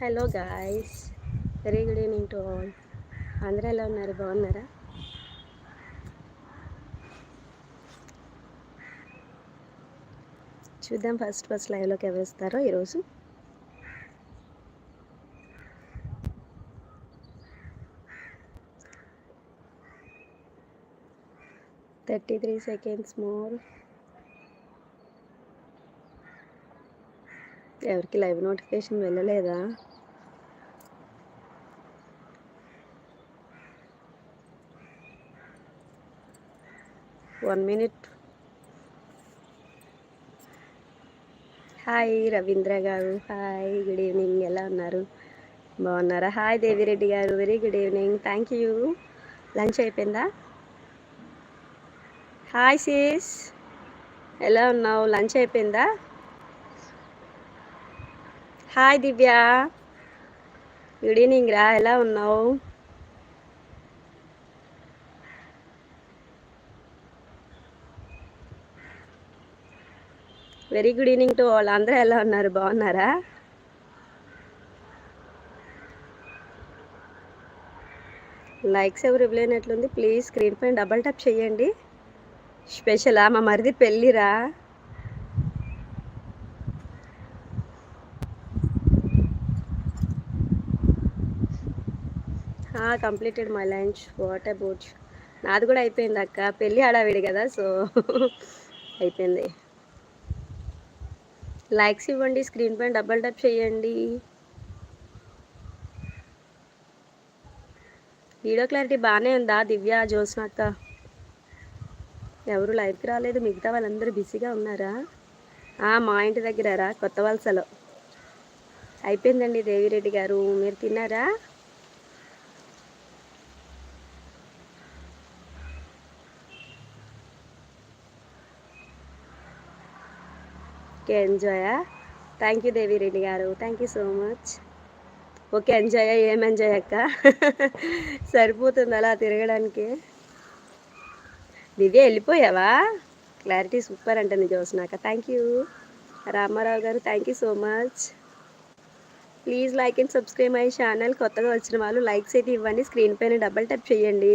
Hello guys very good evening to all అందరూ ఎలా ఉన్నారు? బాగున్నారా? చూద్దాం ఫస్ట్ ఫస్ట్ లైవ్లోకి ఎవరు వస్తారో ఈరోజు. థర్టీ త్రీ సెకండ్స్ మోర్ ఎవరికి లైవ్ నోటిఫికేషన్ వెళ్ళలేదా? One minute. హాయ్ రవీంద్ర గారు. Hi good evening. ఎలా ఉన్నారు? బాగున్నారా? హాయ్ దేవిరెడ్డి గారు. Very good evening. Thank you. Lunch అయిపోయిందా? హాయ్ సీస్. ఎలా ఉన్నావు? లంచ్ అయిపోయిందా? హాయ్ దివ్య గుడ్ ఈవినింగ్ రా ఎలా ఉన్నావు? వెరీ గుడ్ ఈవినింగ్ టు వాళ్ళు అందరూ ఎలా ఉన్నారు? బాగున్నారా? లైక్స్ ఎవరు ఇవ్వలేనట్లుంది. ప్లీజ్ స్క్రీన్ పైన డబల్ టప్ చేయండి. స్పెషలా మా మరిది పెళ్ళిరా. Completed my lunch what about నాది కూడా అయిపోయింది అక్క. పెళ్ళి ఆడావిడి కదా సో అయిపోయింది. లైక్స్ ఇవ్వండి స్క్రీన్ పైన డబల్ టప్ చేయండి. వీడియో క్లారిటీ బాగానే ఉందా దివ్య జ్యోత్స్నక్క ఎవరు లైవ్కి రాలేదు మిగతా వాళ్ళందరూ బిజీగా ఉన్నారా? మా ఇంటి దగ్గర రా కొత్త వలసలో. అయిపోయిందండి దేవిరెడ్డి గారు. మీరు తిన్నారా? ఓకే ఎంజాయా థ్యాంక్ యూ దేవిరెడ్డి గారు. Thank you so much okay enjoy ఏం ఎంజాయ్ అక్క? సరిపోతుంది అలా తిరగడానికి? దివ్య వెళ్ళిపోయావా? క్లారిటీ సూపర్ అంటుంది చూసినాక థ్యాంక్ యూ రామారావు గారు thank you so much please like and subscribe my channel కొత్తగా వచ్చిన వాళ్ళు లైక్స్ అయితే ఇవ్వండి. స్క్రీన్ పైన డబల్ టప్ చేయండి.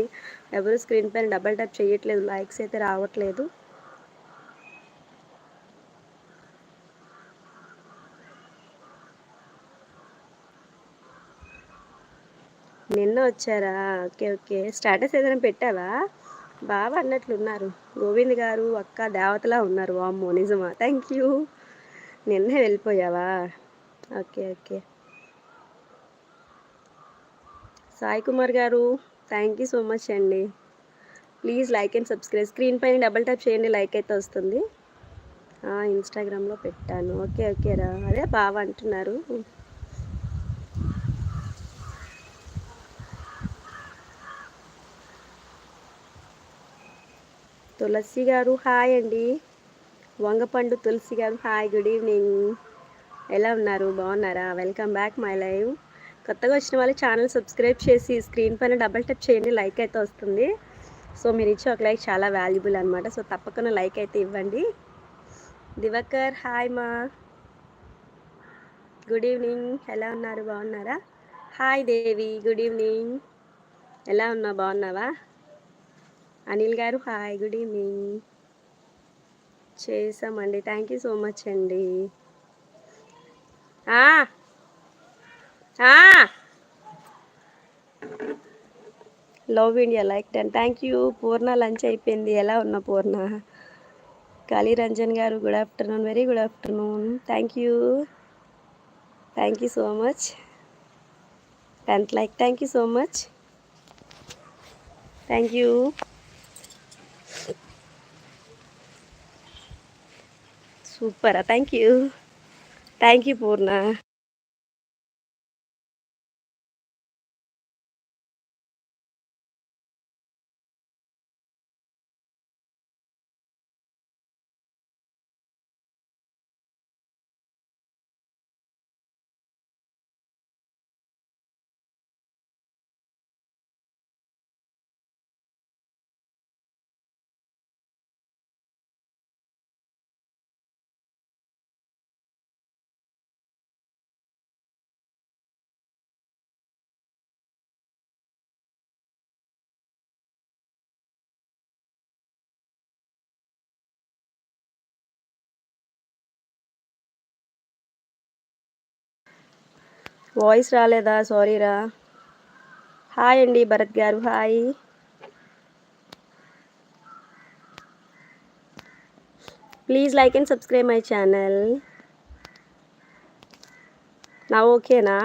ఎవరు స్క్రీన్ పైన డబల్ టప్ చేయట్లేదు లైక్స్ అయితే రావట్లేదు. నిన్న వచ్చారా? Okay okay. స్టేటస్ ఏదైనా పెట్టావా? బాగా అన్నట్లున్నారు. గోవింద్ గారు అక్క దేవతలా ఉన్నారు. వామ్మో నిజమా? Thank you. నిన్నే వెళ్ళిపోయావా? Okay okay. సాయి కుమార్ గారు థ్యాంక్ యూ సో మచ్ అండి. Please like and subscribe. Screen పైన డబల్ ట్యాప్ చేయండి లైక్ అయితే వస్తుంది. ఇన్స్టాగ్రామ్లో పెట్టాను. ఓకే ఓకే రా. అదే బాగా అంటున్నారు. తులసి గారు హాయ్ అండి. వంగపండు తులసి గారు హాయ్ గుడ్ ఈవినింగ్. ఎలా ఉన్నారు? బాగున్నారా? Welcome back my live. కొత్తగా వచ్చిన వాళ్ళు ఛానల్ సబ్స్క్రైబ్ చేసి స్క్రీన్ పైన డబల్ టప్ చేయండి లైక్ అయితే వస్తుంది. సో మీరు ఇచ్చే ఒక లైక్ చాలా వాల్యుబుల్ అనమాట సో తప్పకుండా లైక్ అయితే ఇవ్వండి. దివకర్ హాయ్ మా. Good evening. ఎలా ఉన్నారు? బాగున్నారా? Hi Devi good evening. ఎలా ఉన్నా బాగున్నావా? అనిల్ గారు హాయ్ గుడ్ ఈవినింగ్. చేసామండి థ్యాంక్ యూ సో మచ్ అండి. Love India like ten. Thank you. Purna lunch అయిపోయింది. ఎలా ఉన్నా పూర్ణ? కాళీ రంజన్ గారు good afternoon. Very good afternoon. Thank you. Thank you so much. Tenth like. Thank you so much. Thank you. సూపరా thank you thank you Purna voice రాలేదా? సారీరా hi అండి భరత్ గారు. Hi please like and subscribe my channel నా? ఓకేనా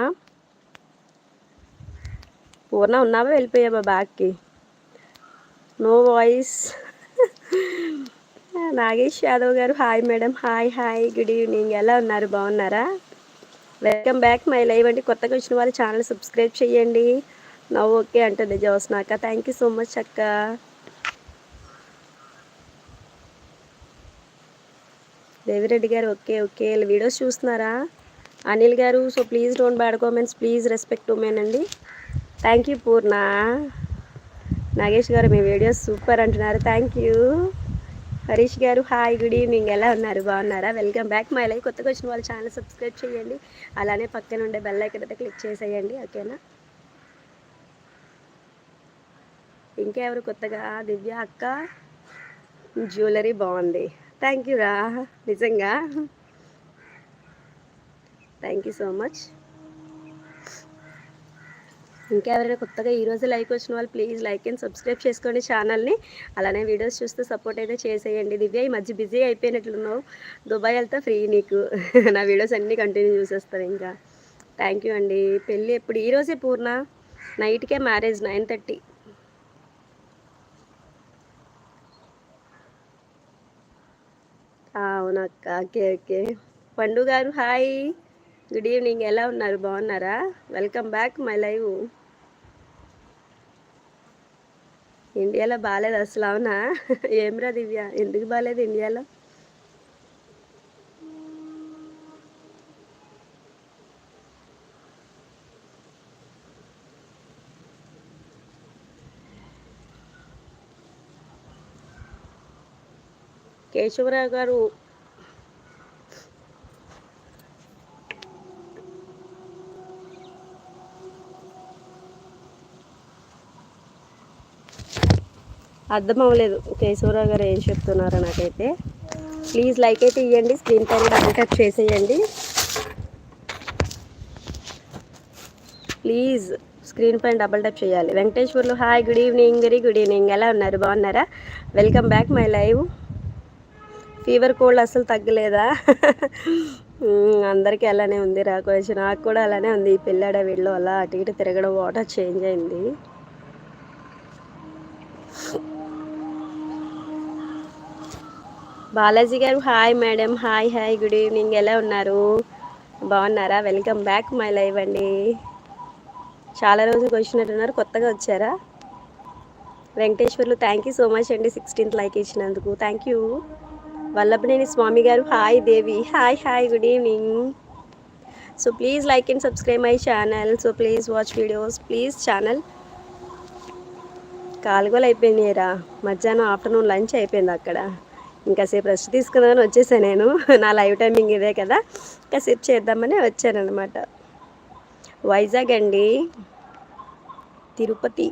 పూర్ణ ఉన్నావా? వెళ్ళిపోయావా బ్యాక్కి no voice Nagesh Yadav గారు. Hi madam hi hi good evening ఎలా ఉన్నారు? బాగున్నారా? వెల్కమ్ బ్యాక్ మై లైవ్ అండి. కొత్తగా వచ్చిన వాళ్ళు ఛానల్ సబ్స్క్రైబ్ చేయండి. నవ్వు ఓకే అంటుంది జోస్నాక థ్యాంక్ యూ సో మచ్ అక్క. దేవిరెడ్డి గారు ఓకే ఓకే. వీడియోస్ చూస్తున్నారా? అనిల్ గారు so please don't bad comments please respect women అండి. థ్యాంక్ యూ పూర్ణ నాగేష్ గారు మీ వీడియోస్ సూపర్ అంటున్నారు. థ్యాంక్ యూ హరీష్ గారు హాయ్ గుడ్ ఈవినింగ్. ఎలా ఉన్నారు? బాగున్నారా? Welcome back my life. కొత్తగా వచ్చిన వాళ్ళ ఛానల్ సబ్స్క్రైబ్ చేయండి. అలానే పక్కన ఉండే బెల్ ఐకన్ అయితే క్లిక్ చేసేయండి ఓకేనా? ఇంకెవరు కొత్తగా? దివ్య అక్క. జ్యువెలరీ బాగుంది. థ్యాంక్ యూ రా. నిజంగా. Thank you so much. ఇంకా ఎవరైనా కొత్తగా ఈరోజు లైక్ వచ్చిన వాళ్ళు ప్లీజ్ లైక్ అండ్ సబ్స్క్రైబ్ చేసుకోండి ఛానల్ని అలానే వీడియోస్ చూస్తే సపోర్ట్ అయితే చేసేయండి. దివ్య ఈ మధ్య బిజీ అయిపోయినట్లున్నావు. దుబాయ్ వెళ్తా ఫ్రీ నీకు. నా వీడియోస్ అన్నీ కంటిన్యూ చూసేస్తాను ఇంకా. థ్యాంక్ యూ అండి. పెళ్ళి ఎప్పుడు? ఈరోజే పూర్ణ. నైట్కే మ్యారేజ్ నైన్ థర్టీ అవునక్క ఓకే ఓకే. పండు గారు హాయ్ గుడ్ ఈవినింగ్ ఎలా ఉన్నారు? బాగున్నారా? వెల్కమ్ బ్యాక్ మై లైవ్ ఇండియాలో బాగాలేదు అసలు అవునా? ఏమ్రా దివ్య? ఎందుకు బాగాలేదు ఇండియాలో? కేశవరావు గారు అర్థం అవ్వలేదు కేశవరావు గారు ఏం చెప్తున్నారో నాకైతే. ప్లీజ్ లైక్ అయితే ఇవ్వండి స్క్రీన్ పైన డబుల్ టచ్ చేసేయండి. ప్లీజ్ స్క్రీన్ పైన డబుల్ టప్ చేయాలి. Venkateswarlu hi good evening very good evening. ఎలా ఉన్నారు? బాగున్నారా? Welcome back my live. Fever cold అసలు తగ్గలేదా? అందరికీ అలానే ఉంది రాకోవచ్చు నాకు కూడా అలానే ఉంది. ఈ పిల్లడ వీళ్ళు అలా అటు ఇటు తిరగడం వాటర్ చేంజ్ అయింది. బాలాజీ గారు hi madam hi hi good evening. ఎలా ఉన్నారు? బాగున్నారా? వెల్కమ్ బ్యాక్ మై లైవ్ అండి. చాలా రోజులకు వచ్చినట్టున్నారు కొత్తగా వచ్చారా? Venkateswarlu thank you so much అండి సిక్స్టీన్త్ లైక్ ఇచ్చినందుకు. థ్యాంక్ యూ వల్లభనేని స్వామి గారు hi Devi hi hi good evening. So please like and subscribe my channel so please watch videos please channel కాలుగోలు అయిపోయినాయిరా. మధ్యాహ్నం ఆఫ్టర్నూన్ లంచ్ అయిపోయింది అక్కడ. ఇంకాసేపు రెస్ట్ తీసుకుందామని వచ్చేసాను నేను. నా లైవ్ టైమింగ్ ఇదే కదా. ఇంకాసేపు చేద్దామని వచ్చానమాట వైజాగ్ అండి. తిరుపతి.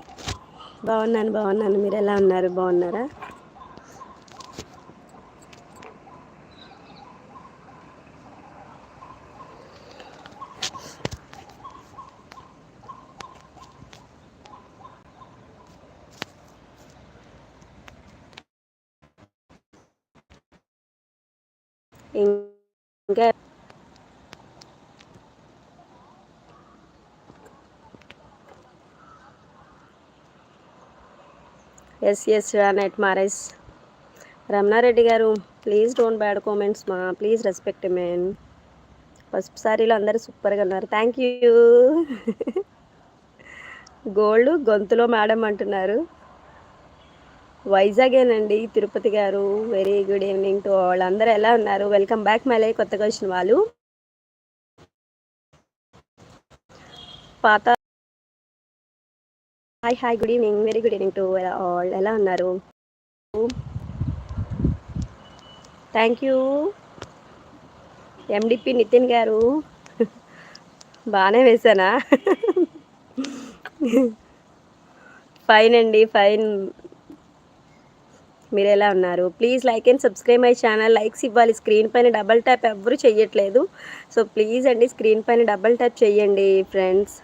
బాగున్నాను బాగున్నాను. మీరు ఎలా ఉన్నారు? బాగున్నారా? ఇంకా ఎస్ ఎస్ నెట్ మారైస్ రమణారెడ్డి గారు ప్లీజ్ డోంట్ బ్యాడ్ కామెంట్స్ మా ప్లీజ్ రెస్పెక్ట్ మెన్ ఫస్ట్ సారీలో అందరూ సూపర్గా ఉన్నారు. థ్యాంక్ యూ గోల్డ్ గొంతులో మేడం అంటున్నారు. వైజాగేనండి. Tirupati garu very good evening to వాళ్ళందరూ ఎలా ఉన్నారు? వెల్కమ్ బ్యాక్ మళ్ళీ కొత్తగా వచ్చిన వాళ్ళు. పాత hi hi good evening very good evening to all ఎలా ఉన్నారు? థ్యాంక్ యూ ఎండిపి నితిన్ గారు. బాగానే వేసానా? ఫైన్ అండి ఫైన్ మీరు ఎలా ఉన్నారు? Please like and subscribe my channel. Likes ఇవ్వాలి. స్క్రీన్ పైన డబల్ ట్యాప్ ఎవరు చెయ్యట్లేదు. సో ప్లీజ్ అండి స్క్రీన్ పైన డబల్ ట్యాప్ చేయండి ఫ్రెండ్స్.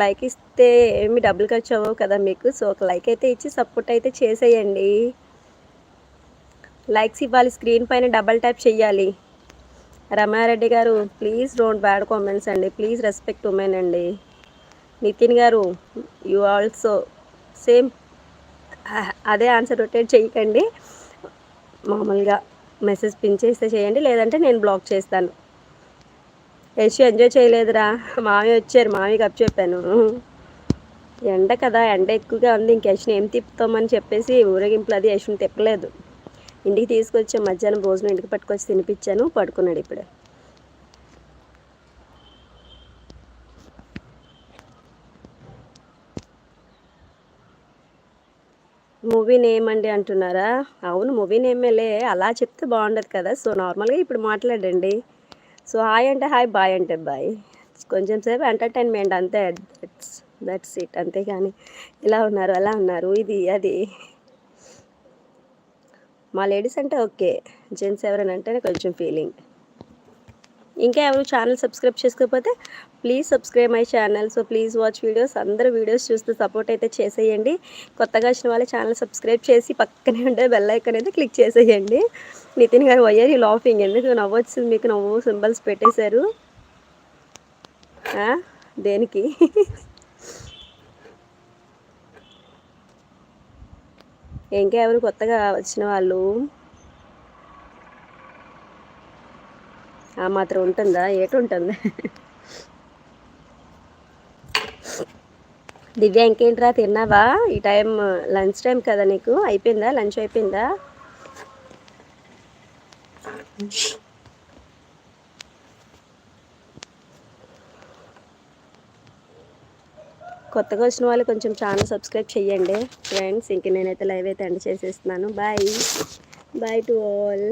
లైక్ ఇస్తే ఏమి డబ్బులు ఖర్చు అవ్వవు కదా మీకు. సో ఒక లైక్ అయితే ఇచ్చి సపోర్ట్ అయితే చేసేయండి. లైక్స్ ఇవ్వాలి. స్క్రీన్ పైన డబల్ ట్యాప్ చేయాలి రమారెడ్డి గారు ప్లీజ్ డోంట్ బ్యాడ్ కామెంట్స్ అండి. ప్లీజ్ రెస్పెక్ట్ ఉమెన్ అండి. నితిన్ గారు యు ఆల్సో సేమ్ అదే ఆన్సర్ రొటేట్ చేయకండి. మామూలుగా మెసేజ్ పిన్ చేస్తే చేయండి లేదంటే నేను బ్లాక్ చేస్తాను. యశ్ ఎంజాయ్ చేయలేదురా. మామి వచ్చారు మామి కప్ చెప్పాను. ఎండ కదా ఎండ ఎక్కువగా ఉంది ఇంక యశ్ని ఏం తిప్పుతామని చెప్పేసి ఊరేగింపులు అది యశ్ని తిప్పలేదు. ఇంటికి తీసుకొచ్చి మధ్యాహ్నం భోజనం ఇంటికి పట్టుకొచ్చి తినిపించాను పడుకున్నాడు ఇప్పుడే. మూవీ నేమ్ అండి అంటున్నారా? అవును మూవీ నేమేలే అలా చెప్తే బాగుండదు కదా. సో నార్మల్గా ఇప్పుడు మాట్లాడండి. సో హాయ్ అంటే హాయ్ బాయ్ అంటే బాయ్. కొంచెం సేపు ఎంటర్టైన్మెంట్ అంతే. దట్స్ దట్స్ ఇట్ అంతే కానీ ఇలా ఉన్నారు? అలా ఉన్నారు? ఇది అది. మా లేడీస్ అంటే ఓకే. జెంట్స్ ఎవరైనా అంటేనే కొంచెం ఫీలింగ్ ఇంకా ఎవరు ఛానల్ సబ్స్క్రైబ్ చేసుకోకపోతే please subscribe my channel so please watch videos అందరూ వీడియోస్ చూస్తూ సపోర్ట్ అయితే చేసేయండి. కొత్తగా వచ్చిన వాళ్ళు ఛానల్ సబ్స్క్రైబ్ చేసి పక్కనే ఉండే బెల్ ఐకన్ అయితే క్లిక్ చేసేయండి. నితిన్ గారు వయ్యారు ఈ లాఫింగ్ ఎందుకు? నవ్వొచ్చింది మీకు నవ్వు సింబల్స్ పెట్టేశారు. దేనికి? ఇంకా ఎవరు కొత్తగా వచ్చిన వాళ్ళు? ఆ మాత్రం ఉంటుందా? ఏటుంటుంది? దివ్య ఇంకేంట్రా? తిన్నావా? ఈ టైం లంచ్ టైం కదా నీకు? అయిపోయిందా? లంచ్ అయిపోయిందా? కొత్తగా వచ్చిన వాళ్ళు కొంచెం ఛానల్ సబ్స్క్రైబ్ చేయండి ఫ్రెండ్స్ ఇంక నేనైతే లైవ్ అయితే ఎండ్ చేసేస్తున్నాను. Bye. Bye to all.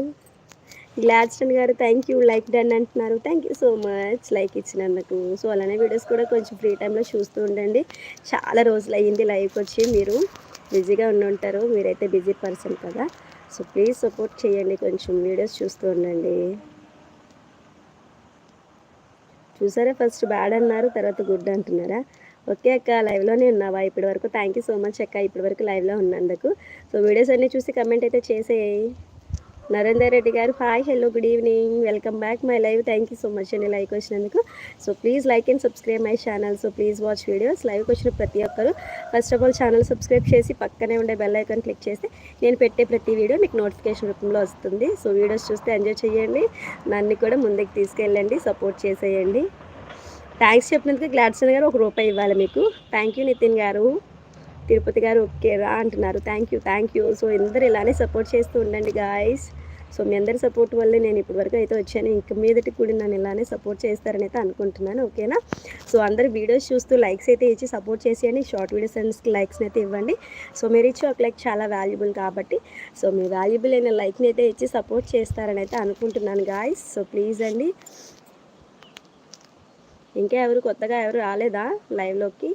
Gladstone గారు థ్యాంక్ యూ లైక్ డన్ అంటున్నారు. Thank you so much like ఇచ్చినందుకు. సో అలానే వీడియోస్ కూడా కొంచెం ఫ్రీ టైంలో చూస్తూ ఉండండి. చాలా రోజులు అయ్యింది లైవ్కి వచ్చి మీరు బిజీగా ఉండి ఉంటారు. మీరైతే బిజీ పర్సన్ కదా. సో ప్లీజ్ సపోర్ట్ చేయండి కొంచెం వీడియోస్ చూస్తూ ఉండండి. చూసారా? ఫస్ట్ బ్యాడ్ అన్నారు తర్వాత గుడ్ అంటున్నారా? ఓకే అక్క లైవ్లోనే ఉన్నావా? ఇప్పటి వరకు థ్యాంక్ యూ సో మచ్ అక్క ఇప్పటి వరకు లైవ్లో ఉన్నందుకు. సో వీడియోస్ అన్నీ చూసి కమెంట్ అయితే చేసేయి. నరేందర్ రెడ్డి గారు. Hi hello good evening welcome back my live thank you so much అండి లైక్ వచ్చినందుకు. So please like and subscribe my channel so please watch videos లైవ్కి వచ్చిన ప్రతి ఒక్కరు. First of all channel subscribe చేసి పక్కనే ఉండే బెల్ ఐకాన్ క్లిక్ చేస్తే నేను పెట్టే ప్రతి వీడియో మీకు నోటిఫికేషన్ రూపంలో వస్తుంది. సో వీడియోస్ చూస్తే ఎంజాయ్ చేయండి. నన్ను కూడా ముందుకు తీసుకెళ్ళండి. సపోర్ట్ చేసేయండి. థ్యాంక్స్ చెప్పినందుకు గ్లాడ్సన్ గారు ఒక రూపాయి ఇవ్వాలి మీకు. థ్యాంక్ యూ నితిన్ గారు. తిరుపతి గారు ఓకే రా అంటున్నారు. Thank you thank you so ఇందరు ఇలానే సపోర్ట్ చేస్తూ ఉండండి గాయస్ సో మీ అందరి సపోర్ట్ వల్లే నేను ఇప్పటివరకు అయితే వచ్చాను. ఇంక మీదటి కూడా నన్ను ఇలానే సపోర్ట్ చేస్తారని అయితే అనుకుంటున్నాను. ఓకేనా? సో అందరు వీడియోస్ చూస్తూ లైక్స్ అయితే ఇచ్చి సపోర్ట్ చేసేయండి. షార్ట్ వీడియోస్ అండ్స్కి లైక్స్ని అయితే ఇవ్వండి. సో మీరు ఇచ్చి ఒక లైక్ చాలా వాల్యుబుల్ కాబట్టి సో మీ వాల్యుబుల్ అయిన లైక్ని అయితే ఇచ్చి సపోర్ట్ చేస్తారని అయితే అనుకుంటున్నాను గాయస్ సో ప్లీజ్ అండి. ఇంకా ఎవరు కొత్తగా ఎవరు రాలేదా లైవ్లోకి